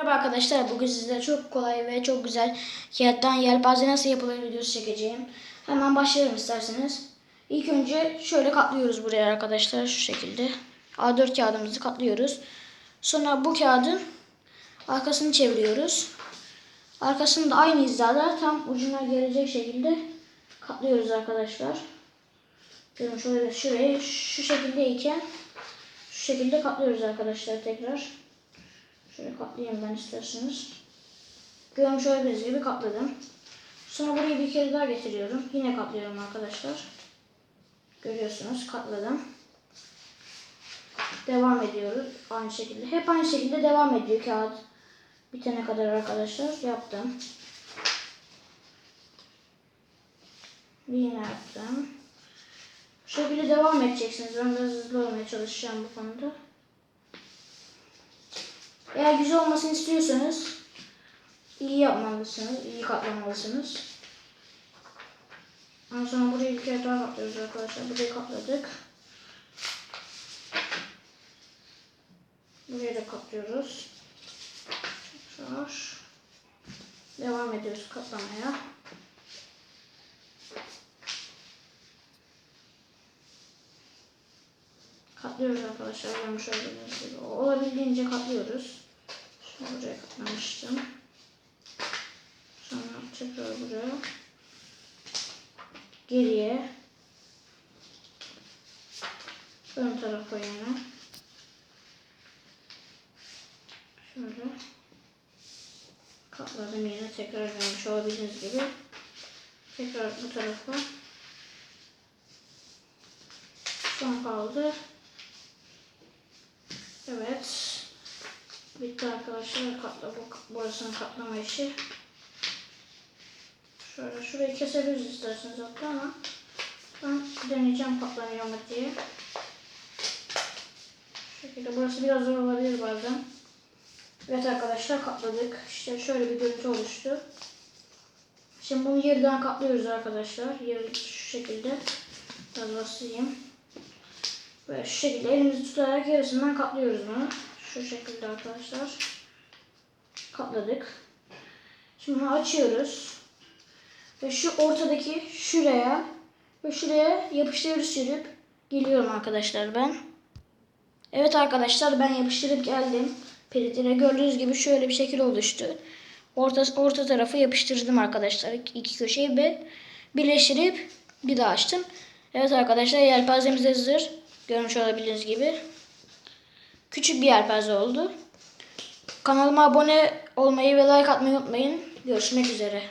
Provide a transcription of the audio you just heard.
Merhaba arkadaşlar. Bugün size çok kolay ve çok güzel kağıttan yelpaze nasıl yapılır videosu çekeceğim. Hemen başlayalım isterseniz. İlk önce şöyle katlıyoruz buraya arkadaşlar şu şekilde. A4 kağıdımızı katlıyoruz. Sonra bu kağıdın arkasını çeviriyoruz. Arkasını da aynı hizada tam ucuna gelecek şekilde katlıyoruz arkadaşlar. Şöyle şurayı şu şekildeyken şu şekilde katlıyoruz arkadaşlar tekrar. Şöyle katlayayım ben isterseniz. Görmüş olduğunuz gibi katladım. Sonra burayı bir kere daha getiriyorum. Yine katlıyorum arkadaşlar. Görüyorsunuz katladım. Devam ediyoruz aynı şekilde. Hep aynı şekilde devam ediyor kağıt bitene kadar arkadaşlar. Yaptım. Yine yaptım. Şekilde devam edeceksiniz. Ben biraz hızlı olmaya çalışacağım bu konuda. Eğer güzel olmasını istiyorsanız iyi yapmalısınız, iyi katlamalısınız. Ondan sonra burayı bir kere daha katlıyoruz arkadaşlar. Burayı katladık. Buraya da katlıyoruz. Tekrar. Devam ediyoruz katlamaya. Katlıyoruz arkadaşlar. Görmüş olduğunuz gibi. Olabildiğince katlıyoruz. Buraya katlamıştım. Sonra tekrar buraya. Geriye. Ön tarafa yine. Şöyle. Katladım yine. Tekrar görmüş olabildiğiniz gibi. Tekrar bu tarafa. Son kaldı. Evet. Bitti arkadaşlar. Katla bu burasını katlama işi. Şöyle şurayı kesebiliriz isterseniz hatta ama ben deneyeceğim katlanıyor mu diye. Şu şekilde burası biraz zor olabilir bazen. Evet arkadaşlar katladık. İşte şöyle bir görüntü oluştu. Şimdi bunu yerden katlıyoruz arkadaşlar. Yeri şu şekilde. Biraz basayım. Böyle şu şekilde elimizi tutarak yarısından katlıyoruz bunu. Şu şekilde arkadaşlar. Katladık. Şimdi açıyoruz. Ve şu ortadaki şuraya ve şuraya yapıştırıcı sürüp geliyorum arkadaşlar ben. Evet arkadaşlar ben yapıştırıp geldim. Pelitine gördüğünüz gibi şöyle bir şekil oluştu. Orta, orta tarafı yapıştırdım arkadaşlar iki köşeyi ve birleştirip bir daha açtım. Evet arkadaşlar yelpazemiz hazır. Görmüş olabildiğiniz gibi. Küçük bir yelpaze oldu. Kanalıma abone olmayı ve like atmayı unutmayın. Görüşmek üzere.